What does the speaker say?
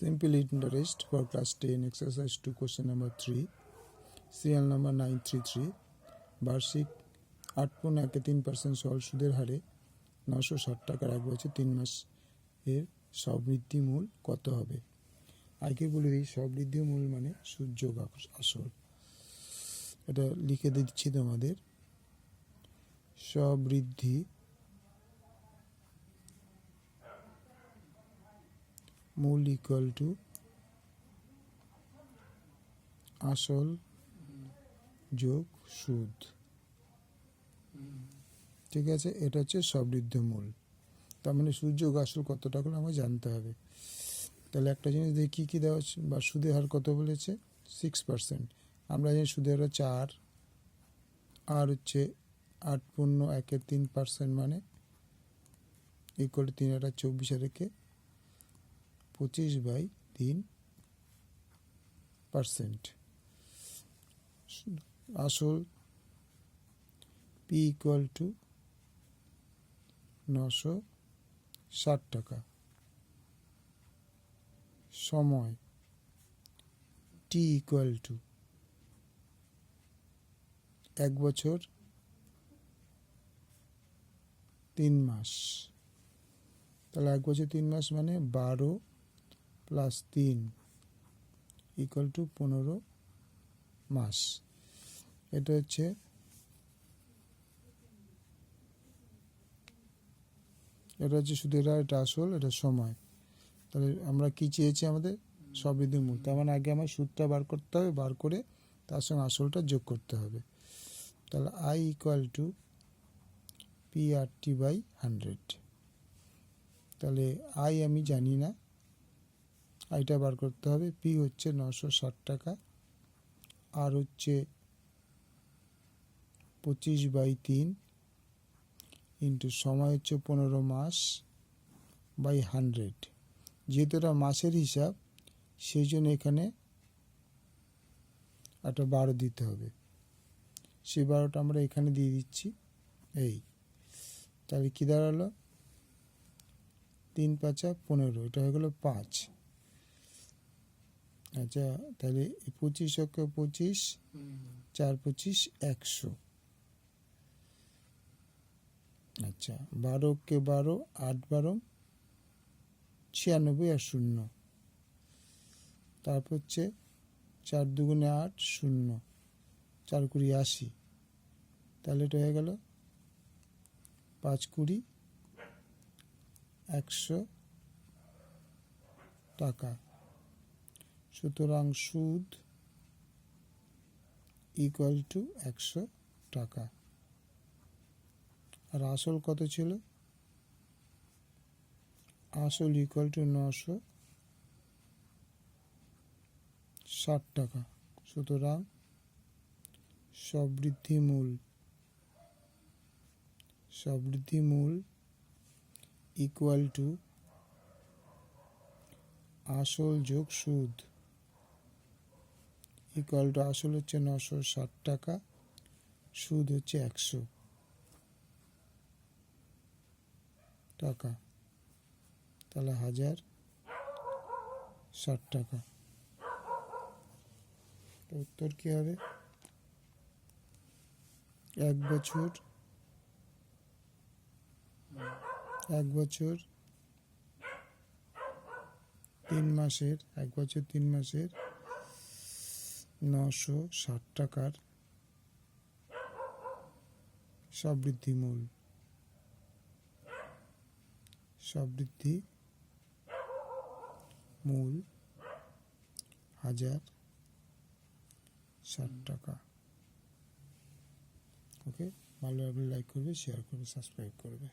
Simple interest for class 10 exercise 2 question number 3 serial number nine three three বার্ষিক আট point একে তিন percent সরল সুদের হারে নশো ষাট টাকার এক বছর তিন মাস এর সমৃদ্ধি মূল কত হবে? আগে বলে দিই, সমৃদ্ধি মূল মানে সূর্য আসল। এটা লিখে দিচ্ছি তোমাদের। সমৃদ্ধি মূল ইকুয়াল টু আসল যোগ সুদ। ঠিক আছে? এটা হচ্ছে সমৃদ্ধ মূল। তার মানে সুদ যোগ আসল কত টাকা আমাকে জানতে হবে। তাহলে একটা জিনিস দেখি কী কী দেওয়া হচ্ছে। বা সুদের হার কত বলেছে? সিক্স পার্সেন্ট আমরা জানি সুদের হার চার। আর হচ্ছে আট পূর্ণ একের তিন পার্সেন্ট মানে ইকুয়াল তিন হাজার চব্বিশে রেখে পঁচিশ বাই তিন পার্সেন্ট। আসল পি ইকুয়াল টু নশো ষাট টাকা। সময় টি ইকুয়াল টু এক বছর তিন মাস। তাহলে এক বছর তিন মাস মানে বারো প্লাস তিন ইকুয়াল টু পনেরো মাস। এটা হচ্ছে এটা হচ্ছে শুধু এটা এটা আসল, এটা সময়। তাহলে আমরা কি চেয়েছি আমাদের? সমৃদ্ধি মূল তার মানে আগে আমার সুদটা বার করতে হবে, বার করে তার সঙ্গে আসলটা যোগ করতে হবে। তাহলে I equal to P R T by hundred তাহলে আই আমি জানি না। আইটা বার করতে হবে। পি হচ্ছে নশো ষাট টাকা। আর হচ্ছে পঁচিশ বাই তিন ইন্টু সময় হচ্ছে পনেরো মাস বাই হান্ড্রেড। যেহেতু এটা মাসের হিসাব, সেই জন্য এখানে একটা বারো দিতে হবে। সেই বারোটা আমরা এখানে দিয়ে দিচ্ছি। এই। তাহলে কী দাঁড়াল? তিন পাঁচা পনেরো। এটা হয়ে গেলো পাঁচ। আচ্ছা তাহলে পঁচিশ অক্ষে পঁচিশ চার পঁচিশ একশো। আচ্ছা বারো কে বারো আট বারো ছিয়ানব্বই আর শূন্য। তারপর হচ্ছে চার দুগুণে আট শূন্য। চার কুড়ি আশি। তাহলে এটা হয়ে গেল পাঁচ কুড়ি একশো টাকা। সুতরাং সুদ ইকুয়াল টু একশো টাকা। আর আসল কত ছিল? আসল ইকুয়াল টু নশো ষাট টাকা। সুতরাং সমৃদ্ধি মূল সমৃদ্ধি মূল ইকুয়াল টু আসল যোগ সুদ। ইকুয়াল টু আসল হচ্ছে নশো ষাট টাকা, সুদ হচ্ছে একশো টাকা। তাহলে হাজার ষাট টাকা। উত্তর কী হবে? এক বছর। এক বছর তিন মাসের, এক বছর তিন মাসের। নশো ষাট টাকার সমৃদ্ধি মূল। সমৃদ্ধি মূল হাজার ষাট টাকা। ওকে? ভালো লাগলে লাইক করবে শেয়ার করবে সাবস্ক্রাইব করবে।